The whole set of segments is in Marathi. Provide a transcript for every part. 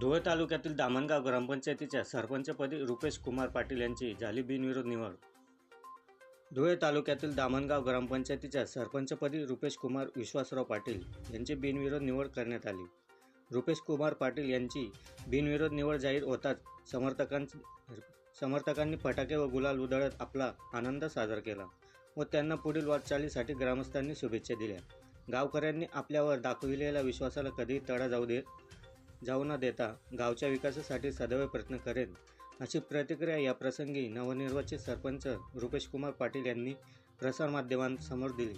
धुळे तालुक्यातील दामणगाव ग्रामपंचायतीच्या सरपंचपदी रुपेश कुमार पाटील यांची झाली बिनविरोध निवड. धुळे तालुक्यातील दामणगाव ग्रामपंचायतीच्या सरपंचपदी रुपेश कुमार विश्वासराव पाटील यांची बिनविरोध निवड करण्यात आली. रुपेश कुमार पाटील यांची बिनविरोध निवड जाहीर होताच समर्थकां समर्थकांनी फटाके व गुलाल उधळत आपला आनंद साजरा केला व त्यांना पुढील वाटचालीसाठी ग्रामस्थांनी शुभेच्छा दिल्या. गावकऱ्यांनी आपल्यावर दाखविलेल्या विश्वासाला कधीही तडा जाऊ दे जाऊ न देता गावच्या विकासासाठी सदैव प्रयत्न करेन अशी प्रतिक्रिया या प्रसंगी नवनिर्वाचित सरपंच रुपेश कुमार पाटील यांनी प्रसारमाध्यमांसमोर दिली.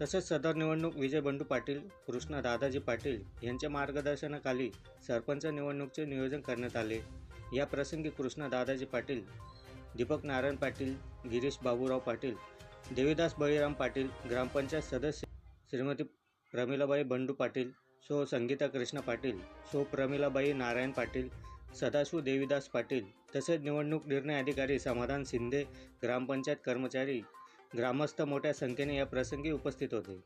तसेच सदर निवडणूक विजय बंडू पाटील कृष्णा दादाजी पाटील यांच्या मार्गदर्शनाखाली सरपंच निवडणूकचे नियोजन करण्यात आले. या प्रसंगी कृष्णा दादाजी पाटील दीपक नारायण पाटील गिरीश बाबूराव पाटील देवीदास बळीराम पाटील ग्रामपंचायत सदस्य श्रीमती प्रमिलाबाई बंडू पाटील सो संगीता कृष्ण पाटील सो प्रमिलाबाई नारायण पाटील सदाशिव देवीदास पाटील तसेच निवडणूक निर्णय अधिकारी समाधान शिंदे ग्रामपंचायत कर्मचारी ग्रामस्थ मोठ्या संख्येने या प्रसंगी उपस्थित होते.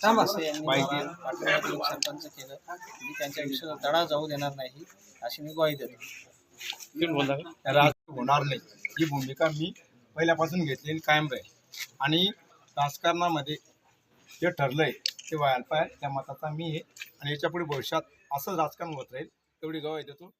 सरपंच केलं. मी त्यांच्या विषयात तडा जाऊ देणार नाही अशी मी ग्वाही देतो. राज होणार नाही. ही भूमिका मी पहिल्यापासून घेतलेली कायम राहील. आणि राजकारणामध्ये जे ठरलंय ते व्हायला पाहिजे त्या मताचा मी आहे आणि याच्यापुढे भविष्यात असं राजकारण होत राहील तेवढी गवाही देतो.